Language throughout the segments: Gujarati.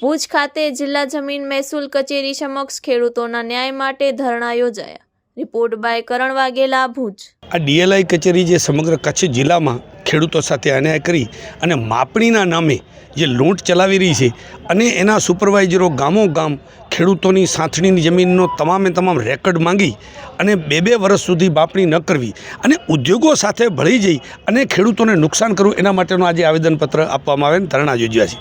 ભુજ ખાતે જિલ્લા જમીન મહેસૂલ કચેરી સમક્ષ ખેડૂતોના ન્યાય માટે ધરણા યોજાયા. Report by Karan Vaghela, Bhuj. આ ડીએલઆઈ કચેરી જે સમગ્ર કચ્છ જિલ્લામાં ખેડૂતો સાથે અન્યાય કરી અને માપણીના નામે જે લૂંટ ચલાવી રહી છે અને એના સુપરવાઇઝરો ગામો ગામ ખેડૂતોની સાંથણીની જમીનનો તમામે તમામ રેકર્ડ માંગી અને બે બે વર્ષ સુધી માપણી ન કરવી અને ઉદ્યોગો સાથે ભળી જઈ અને ખેડૂતોને નુકસાન કરવું એના માટેનું આજે આવેદનપત્ર આપવામાં આવે ધરણા યોજ્યા છે.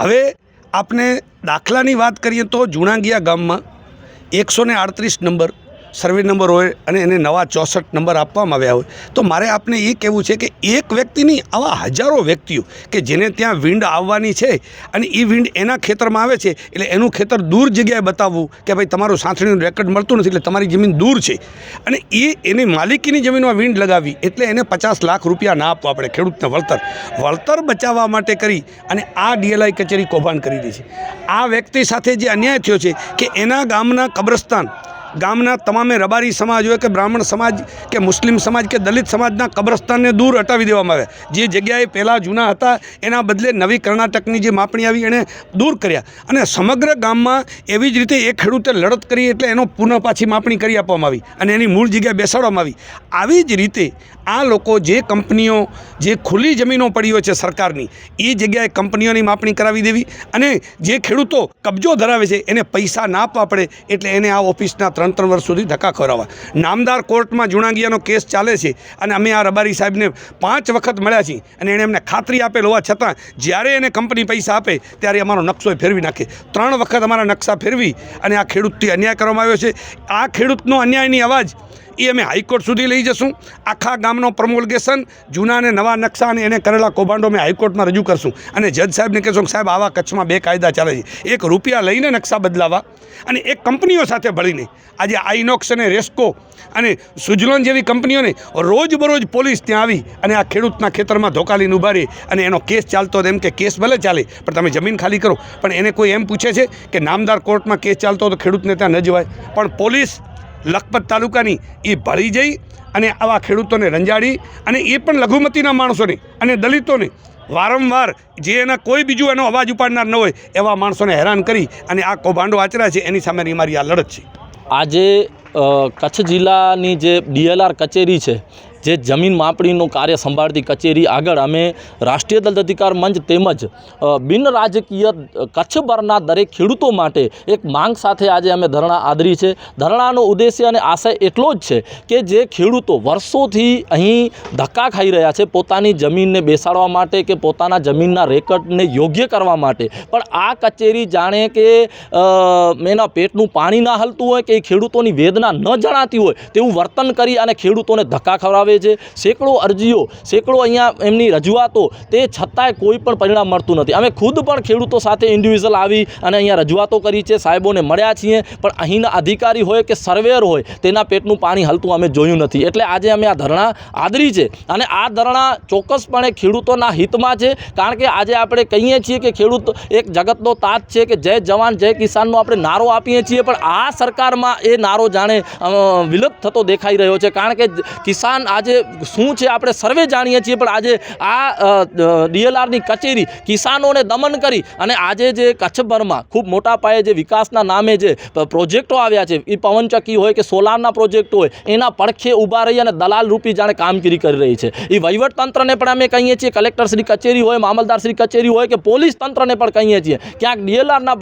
હવે આપણે દાખલાની વાત કરીએ તો જુણાગિયા ગામમાં એકસો ને આડત્રીસ નંબર સર્વે નંબર હોય અને એને નવા ચોસઠ નંબર આપવામાં આવ્યા હોય. તો મારે આપને એ કહેવું છે કે એક વ્યક્તિની આવા હજારો વ્યક્તિઓ કે જેને ત્યાં વિંડ આવવાની છે અને એ વિંડ એના ખેતરમાં આવે છે, એટલે એનું ખેતર દૂર જગ્યાએ બતાવવું કે ભાઈ તમારું સાંથણીનું રેકર્ડ મળતું નથી, એટલે તમારી જમીન દૂર છે. અને એ એની માલિકીની જમીનમાં વિંડ લગાવી, એટલે એને પચાસ લાખ રૂપિયા ના આપવા પડે ખેડૂતને વળતર. વળતર બચાવવા માટે કરી અને આ ડીએલઆઈ કચેરી કૌભાંડ કરી રહી છે. આ વ્યક્તિ સાથે જે અન્યાય થયો છે કે એના ગામના કબ્રસ્તાન ગામના તમામે રબારી સમાજ હોય કે બ્રાહ્મણ સમાજ કે મુસ્લિમ સમાજ કે દલિત સમાજના કબ્રસ્તાનને દૂર હટાવી દેવામાં આવે. જે જગ્યાએ પહેલાં જૂના હતા, એના બદલે નવી કર્ણાટકની જે માપણી આવી એણે દૂર કર્યા. અને સમગ્ર ગામમાં એવી જ રીતે એ ખેડૂતે લડત કરી એટલે એનો પુનઃ પાછી માપણી કરી આપવામાં આવી અને એની મૂળ જગ્યાએ બેસાડવામાં આવી. આવી જ રીતે આ લોકો જે કંપનીઓ, જે ખુલ્લી જમીનો પડી હોય છે સરકારની, એ જગ્યાએ કંપનીઓની માપણી કરાવી દેવી અને જે ખેડૂતો કબજો ધરાવે છે એને પૈસા ના આપવા પડે એટલે એને આ ઓફિસના ત્રણ ત્રણ વર્ષ સુધી ધક્કા ખવડાવવા. નામદાર કોર્ટમાં જુણાગીયાનો કેસ ચાલે છે અને અમે આ રબારી સાહેબને પાંચ વખત મળ્યા છીએ અને એણે એમને ખાતરી આપેલ હોવા છતાં જ્યારે એને કંપની પૈસા આપે ત્યારે અમારો નકશો ફેરવી નાખે. ત્રણ વખત અમારા નકશા ફેરવી અને આ ખેડૂતથી અન્યાય કરવામાં આવ્યો છે. આ ખેડૂતનો અન્યાયની અવાજ એ અમે હાઈકોર્ટ સુધી લઈ જશું. આખા ગામનો પ્રમોલગેશન જૂના અને નવા નકશા અને એને કરેલા કૌભાંડો અમે હાઈકોર્ટમાં રજૂ કરશું. અને જજ સાહેબને કહેશું સાહેબ, આવા કચ્છમાં બે કાયદા ચાલે છે. એક રૂપિયા લઈને નકશા બદલાવા અને એક કંપનીઓ સાથે ભળીને. આજે આઈનોક્સ અને રેસ્કો અને સુજલોન જેવી કંપનીઓને રોજબરોજ પોલીસ ત્યાં આવી અને આ ખેડૂતના ખેતરમાં ધોકા લઈને ઊભા અને એનો કેસ ચાલતો એમ કે કેસ ભલે ચાલે, પણ તમે જમીન ખાલી કરો. પણ એને કોઈ એમ પૂછે છે કે નામદાર કોર્ટમાં કેસ ચાલતો તો ખેડૂતને ત્યાં ન જવાય. પણ પોલીસ લખપત તાલુકાની એ ભળી જઈ અને આવા ખેડૂતોને રંજાડી અને એ પણ લઘુમતીના માણસોને અને દલિતોને વારંવાર જે એના કોઈ બીજું એનો અવાજ ઉપાડનાર ન હોય એવા માણસોને હેરાન કરી અને આ કૌભાંડો આચર્યા છે, એની સામેની મારી આ લડત છે. આજે કચ્છ જિલ્લાની જે ડીએલઆર કચેરી છે જે જમીન માપણીનું કાર્ય સંભાળતી કચેરી આગળ અમે રાષ્ટ્રીય દલિત અધિકાર મંચ તેમજ બિન રાજકીય કચ્છભરના દરેક ખેડૂતો માટે એક માંગ સાથે આજે અમે ધરણા આદરી છે. ધરણાનો ઉદ્દેશ્ય અને આશય એટલો જ છે કે જે ખેડૂતો વર્ષોથી અહીં ધક્કા ખાઈ રહ્યા છે પોતાની જમીનને બેસાડવા માટે કે પોતાના જમીનના રેકર્ડને યોગ્ય કરવા માટે. પણ આ કચેરી જાણે કે એના પેટનું પાણી ના હલતું હોય કે એ ખેડૂતોની વેદના ન જણાતી હોય તેવું વર્તન કરી અને ખેડૂતોને ધક્કા ખવડાવે છે. સેંકડો અરજીઓ, સેંકડો અહીંયા એમની રજૂઆતો, તે છતાંય કોઈ પણ પરિણામ મળતું નથી. અમે ખુદ પણ ખેડૂતો સાથે ઇન્ડિવિઝ્યુઅલ આવી અને અહીંયા રજૂઆતો કરી છે, સાહેબોને મળ્યા છીએ. પણ અહીંના અધિકારી હોય કે સર્વેયર હોય, તેના પેટનું પાણી હલતું અમે જોયું નથી. એટલે આજે અમે આ ધરણા આદરી છે અને આ ધરણા ચોક્કસપણે ખેડૂતોના હિતમાં છે. કારણ કે આજે આપણે કહીએ છીએ કે ખેડૂત એક જગતનો તાજ છે કે જય જવાન, જય કિસાનનો આપણે નારો આપીએ છીએ. પણ આ સરકારમાં એ નારો જાણે વિલુપ્ત થતો દેખાઈ રહ્યો છે. કારણ કે કિસાન આજે શું છે આપણે સર્વે જાણીએ છીએ, પણ આજે આ ડીએલઆરની કચેરી કિસાનોને દમન કરી અને આજે જે કચ્છભરમાં ખૂબ મોટા પાયે જે વિકાસના નામે જે પ્રોજેક્ટો આવ્યા છે એ પવનચક્કી હોય કે સોલારના પ્રોજેક્ટ હોય, એના પડખે ઊભા રહી અને દલાલ રૂપી જાણે કામગીરી કરી રહી છે. એ વહીવટતંત્રને પણ અમે કહીએ છીએ કલેક્ટર શ્રી કચેરી હોય મામલદાર શ્રી કચેરી હોય કે પોલીસ તંત્રને પણ કહીએ છીએ. ક્યાંક ડીએલઆરના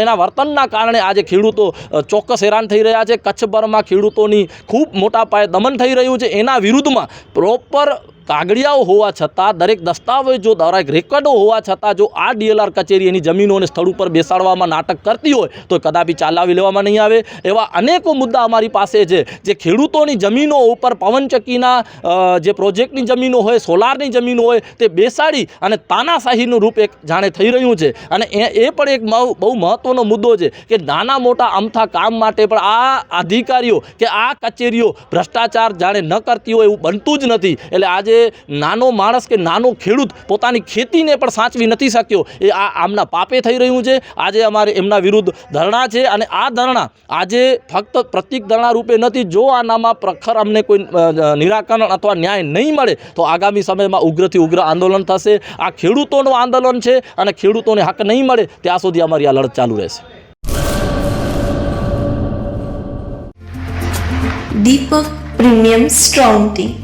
એના વર્તનના કારણે આજે ખેડૂતો ચોક્કસ હેરાન થઈ રહ્યા છે. કચ્છભરમાં ખેડૂતોની ખૂબ મોટા પાયે દમન થઈ રહ્યું છે. એના વિરુદ્ધમાં પ્રોપર કાગળિયાઓ હોવા છતાં, દરેક દસ્તાવેજો દરેક રેકર્ડો હોવા છતાં જો આ ડીએલઆર કચેરી એની જમીનોને સ્થળ ઉપર બેસાડવામાં નાટક કરતી હોય, તો કદાપી ચાલાવી લેવામાં નહીં આવે. એવા અનેકો મુદ્દા અમારી પાસે છે, જે ખેડૂતોની જમીનો ઉપર પવનચક્કીના જે પ્રોજેક્ટની જમીનો હોય, સોલારની જમીનો હોય, તે બેસાડી અને તાનાશાહીનું રૂપ એક જાણે થઈ રહ્યું છે. અને એ પણ એક બહુ મહત્ત્વનો મુદ્દો છે કે નાના મોટા અમથા કામ માટે પણ આ અધિકારીઓ કે આ કચેરીઓ ભ્રષ્ટાચાર જાણે ન કરતી હોય એવું બનતું જ નથી. એટલે આજે આજે નાનો માણસ કે નાનો ખેડૂત પોતાની ખેતીને પણ સાચવી નથી શક્યો. એ આ આમના પાપે થઈ રહ્યું છે. આજે અમારે એમના વિરુદ્ધ ધરણા છે અને આ ધરણા આજે ફક્ત પ્રતિક ધરણા રૂપે નથી. જો આનામાં પ્રખર અમને કોઈ નિરાકરણ અથવા ન્યાય નહીં મળે, તો આગામી સમયમાં ઉગ્રથી ઉગ્ર આંદોલન થશે. આ ખેડૂતોનું આંદોલન છે અને ખેડૂતોને હક નહીં મળે, ત્યાં સુધી અમારી આ લડત ચાલુ રહેશે. Deepak premium strong tea.